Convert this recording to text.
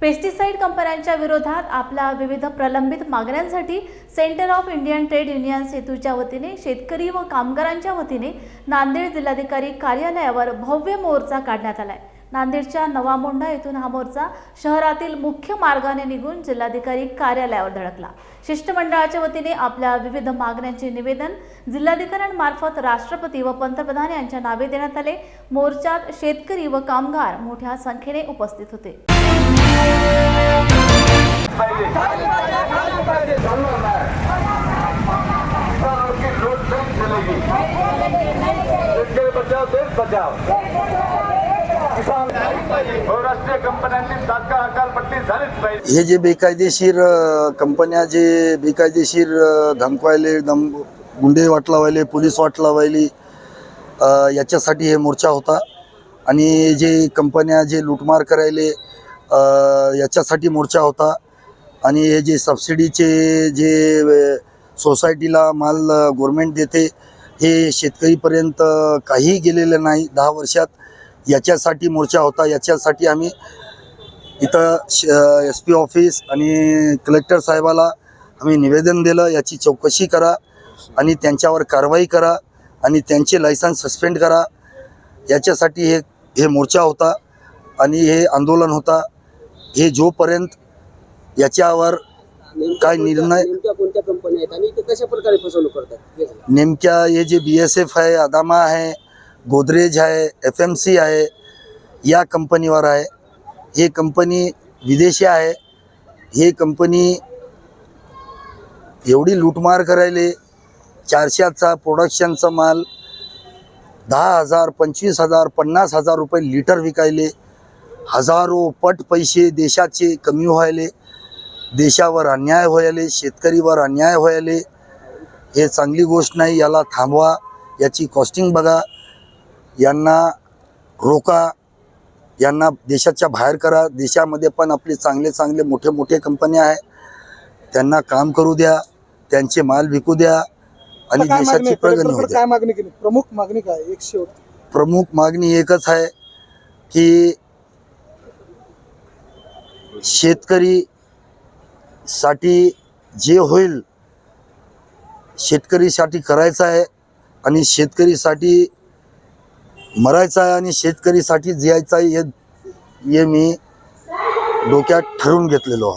Pesticide कंपन्यांच्या विरोधात आपल्या विविध प्रलंबित मागण्यांसाठी centre of Indian trade unions सेतूच्या वतीने शेतकरी व कामगारांच्या वतीने नांदेड जिल्हाधिकारी कार्यालयावर भव्य मोर्चा काढण्यात आलाय. नांदेडच्या नवा मोंढा येथून हा मोर्चा शहरातील मुख्य मार्गाने निघून जिल्हाधिकारी कार्यालयावर धडकला. शिष्टमंडळाच्या वतीने आपल्या विविध मागण्यांचे निवेदन जिल्हाधिकाऱ्यांमार्फत राष्ट्रपती व पंतप्रधान यांच्या नावे देण्यात आले. मोर्चात शेतकरी व कामगार मोठ्या संख्येने उपस्थित होते. बचाव देश बचाव बहुराष्ट्रीय तात्काळ हकालपट्टी झालीच पाहिजे हे जे बेकायदेशीर कंपन्या जे बेकायदेशीर धमकवायले दम गुंडे वाट लावायले पोलीस वाट लावायली याच्यासाठी हे मोर्चा होता. आणि जे कंपन्या जे लूटमार करायले याच्यासाठी मोर्चा होता. आणि हे जे सबसिडीचे जे सोसायटीला माल गव्हर्मेंट देते हे शेतकरीपर्यंत काही गेलेलं नाही. दहा वर्षात याच्यासाठी मोर्चा होता. याच्यासाठी आम्ही इथं एस पी ऑफिस आणि कलेक्टर साहेबाला आम्ही निवेदन दिलं. याची चौकशी करा आणि त्यांच्यावर कारवाई करा आणि त्यांचे लायसन्स सस्पेंड करा. याच्यासाठी हे हे मोर्चा होता आणि हे आंदोलन होता. हे जोपर्यंत याच्यावर काय निर्णय- नेमक्या कोणत्या कंपन्या आहेत आणि ते कशा प्रकारे फसवणूक करतात? हे सांगा. नेमक्या हे जे बी एस एफ आहे अदामा आहे गोदरेज आहे एफ एम सी आहे या कंपनीवर आहे. हे कंपनी विदेशी आहे. हे कंपनी एवढी लूटमार करायले. चारशेचा प्रोडक्शनचा माल दहा हजार पंचवीस हजार पन्नास हजार रुपये लिटर विकायले. हजारो पट पैसे देशाचे कमी व्हायले. देशावर अन्याय व्हायले शेतकरीवर अन्याय व्हायले हे चांगली गोष्ट नाही याला थांबवा याची कॉस्टिंग बघा. यांना रोका यांना देशाच्या बाहेर करा. देशामध्ये पण आपले चांगले चांगले मोठे मोठे कंपन्या आहे त्यांना काम करू द्या त्यांचे माल विकू द्या आणि देशाची? प्रगती द्या. काय मागणी केली? प्रमुख मागणी काय? एक शेवट. प्रमुख मागणी एकच आहे की शेतकरी साठी जे होईल शेतकरीसाठी करायचं आहे आणि शेतकरीसाठी मरायचं आहे आणि शेतकरीसाठी जियायचं आहे हे मी डोक्यात ठरवून घेतलेलो आहो